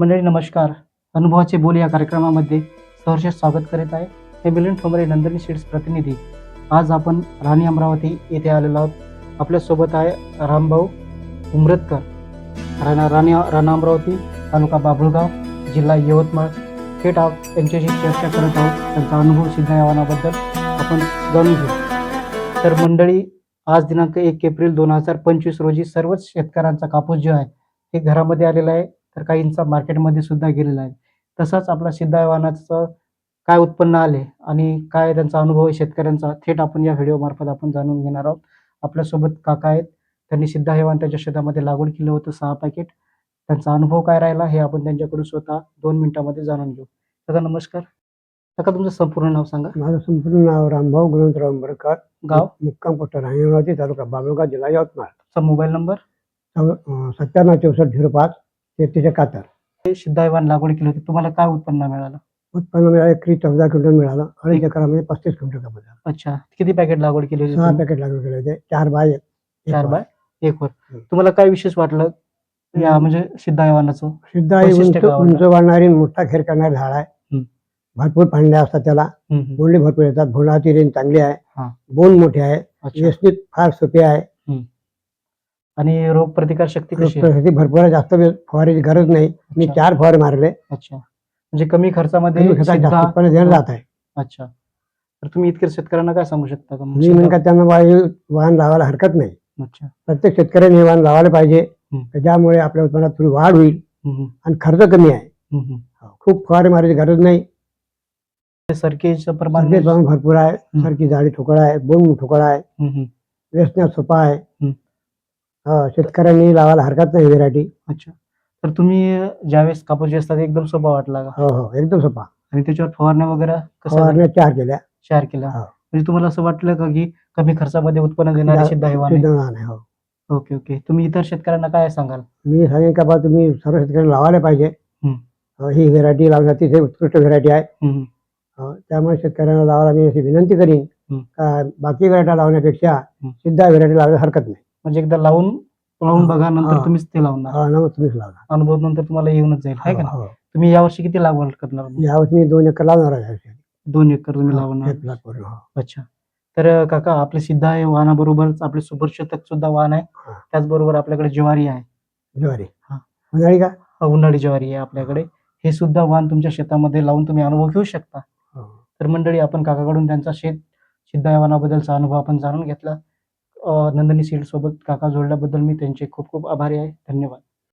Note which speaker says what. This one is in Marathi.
Speaker 1: मंडळी नमस्कार. अनुभवाचे बोल या कार्यक्रमामध्ये सहर्ष स्वागत करीत आहे. हे मिलिंद ठोंबरे नंदिनी सीड्स प्रतिनिधी. आज आपण राणी अमरावती येथे आलेलो आहोत. आपल्यासोबत आहे रामभाऊ उमरतकर. राणा राणी राणा अमरावती तालुका बाभुळगाव जिल्हा यवतमाळ. थेट आप त्यांच्याशी चर्चा करत आहोत. त्यांचा अनुभव सिद्ध आव्हानाबद्दल आपण जाणून घेऊ. तर मंडळी आज दिनांक एक एप्रिल दोन हजार पंचवीस रोजी सर्वच शेतकऱ्यांचा कापूस जो आहे हे घरामध्ये आलेला आहे. तर काहींचा मार्केटमध्ये सुद्धा गेलेला आहे. तसंच आपला सिद्धायवानाचं काय उत्पन्न आले आणि काय त्यांचा अनुभव आहे शेतकऱ्यांचा थेट आपण या व्हिडिओ मार्फत आपण जाणून घेणार आहोत. आपल्यासोबत काका आहेत. त्यांनी सिद्धायवान त्यांच्या शेतामध्ये लागवड केलं होतं सहा पॅकेट त्यांचा अनुभव काय राहिला हे आपण त्यांच्याकडून स्वतः दोन मिनिटांमध्ये जाणून घेऊ. काका नमस्कार. काका तुमचं संपूर्ण नाव सांगा.
Speaker 2: माझं संपूर्ण नाव रामभाऊ गुणवंतराव अंबरकर.
Speaker 1: गाव?
Speaker 2: मुक्काम पोस्ट राणीवाडी तालुका बाबुळगाव जिल्हा यवतमाळ.
Speaker 1: तुमचा मोबाईल नंबर?
Speaker 2: सत्त्याण्णव चौसष्ट झिरो पाच. तेहतीस एकाहत्तर
Speaker 1: हे सिद्धायवान लागवड केली होती तुम्हाला काय उत्पन्न मिळालं
Speaker 2: उत्पन्न मिळालं एकरी चौदा क्विंटल मिळालं अडीच एकरामध्ये पस्तीस क्विंटल झाला.
Speaker 1: अच्छा किती पॅकेट लागवड केली होती
Speaker 2: सहा
Speaker 1: तुम्ही?
Speaker 2: पॅकेट लागू केले होते चार बाय एक. एक
Speaker 1: चार
Speaker 2: बाय.
Speaker 1: एक वर
Speaker 2: हम्म.
Speaker 1: तुम्हाला काय विशेष वाटलं या म्हणजे सिद्धायवानाचं
Speaker 2: सिद्ध आहे
Speaker 1: वैशिष्ट्य
Speaker 2: उंच
Speaker 1: काय आवडलं?
Speaker 2: उंच वाढणारी मोठा खेर करणारी झाड आहे
Speaker 1: हम्म.
Speaker 2: भरपूर फांद्या असतात त्याला
Speaker 1: हम्म.
Speaker 2: बोंडे भरपूर येतात भोंडाची रेंज चांगली आहे
Speaker 1: हा.
Speaker 2: बोंड मोठे आहे
Speaker 1: अच्छा
Speaker 2: व्यवस्थित फार सोपे आहे
Speaker 1: आणि रोग प्रतिकार शक्ती कशी आहे?
Speaker 2: भरपूर जास्त वेळ फवारायची गरज नाही. मी
Speaker 1: अच्छा.
Speaker 2: चार फवारे मारले.
Speaker 1: अच्छा. म्हणजे कमी खर्चामध्ये
Speaker 2: कमी खर्चात
Speaker 1: सिद्धा-
Speaker 2: जास्त उत्पन्न देणं जात आहे.
Speaker 1: अच्छा. तर तुम्ही इतके शेतकऱ्यांना काय सांगू शकता? का
Speaker 2: मी का त्यांना वायू वाहन लावायला हरकत नाही.
Speaker 1: अच्छा.
Speaker 2: प्रत्येक शेतकऱ्याने हे वाहन लावायला पाहिजे.
Speaker 1: हम्म.
Speaker 2: त्याच्यामुळे आपल्या उत्पन्नात थोडी वाढ होईल
Speaker 1: हम्म, हम्म,
Speaker 2: आणि खर्च कमी आहे.
Speaker 1: हम्म, हम्म.
Speaker 2: खूप फवारे मारायची गरज नाही.
Speaker 1: ते सरकेचं प्रमाण
Speaker 2: प्रमाण भरपूर आहे. सारखी झाडी ठोकळ आहे. बोंड ठोकळ आहे.
Speaker 1: हम्म,
Speaker 2: सोपा आहे. हा, शेतकऱ्यांनी लावायला हरकत नाही व्हेरायटी.
Speaker 1: अच्छा. तर तुम्ही ज्यावेळेस कापूस जे असतात एकदम सोपा वाटला का?
Speaker 2: हो हो एकदम सोपा.
Speaker 1: आणि त्याच्यावर फवारण्या वगैरे कसं
Speaker 2: फवारण्या चार केल्या.
Speaker 1: शेअर केला
Speaker 2: हो.
Speaker 1: म्हणजे तुम्हाला असं वाटलं का की कमी खर्चामध्ये उत्पन्न देणारे सिद्धायवान आहे?
Speaker 2: हो.
Speaker 1: Okay okay. तुम्ही इतर शेतकऱ्यांना काय सांगाल?
Speaker 2: मी सांगेन का बा तुम्ही सर्व शेतकऱ्यांना लावायला पाहिजे.
Speaker 1: हम्म.
Speaker 2: हो, ही व्हेरायटी लावण्यात अतिशय उत्कृष्ट व्हेरायटी आहे.
Speaker 1: हम्म,
Speaker 2: त्यामुळे शेतकऱ्यांना लावायला मी अशी विनंती करीन
Speaker 1: हम्म.
Speaker 2: का बाकी व्हेरायटी लावण्यापेक्षा. सिद्धा व्हेरायटी लावण्यास हरकत नाही.
Speaker 1: म्हणजे एकदा लावून लावून बघा नंतर. तुम्हीच ते लावणार
Speaker 2: हा ना तुम्हीच
Speaker 1: अनुभव नंतर तुम्हाला येऊनच जाईल आहे का नाही?
Speaker 2: हो.
Speaker 1: तुम्ही यावर्षी किती लागवड करणार मग?
Speaker 2: यावर्षी मी दोन एकर लावणार आहे यावर्षी.
Speaker 1: दोन एकर तुम्ही लावणार
Speaker 2: एक प्लॉट पूर्ण, हो.
Speaker 1: अच्छा तर अं, काका आपले सिद्ध आहे वाहनाबरोबरच आपले सुपर शतक सुद्धा वाहन आहे
Speaker 2: हा.
Speaker 1: त्याचबरोबर आपल्याकडे ज्वारी आहे
Speaker 2: ज्वारी
Speaker 1: हा.
Speaker 2: उन्हाळी का
Speaker 1: अं, उन्हाळी ज्वारी आहे आपल्याकडे हे सुद्धा वाहन तुमच्या शेतामध्ये लावून तुम्ही अनुभव घेऊ शकता
Speaker 2: हो.
Speaker 1: तर मंडळी आपण काकाकडून त्यांचा शेत सिद्ध वाहनाबद्दलचा अनुभव आपण जाणून घेतला नंदिनी सीड सोबत काका जोडल्याबद्दल मी त्यांचे खूप खूप आभारी आहे. धन्यवाद.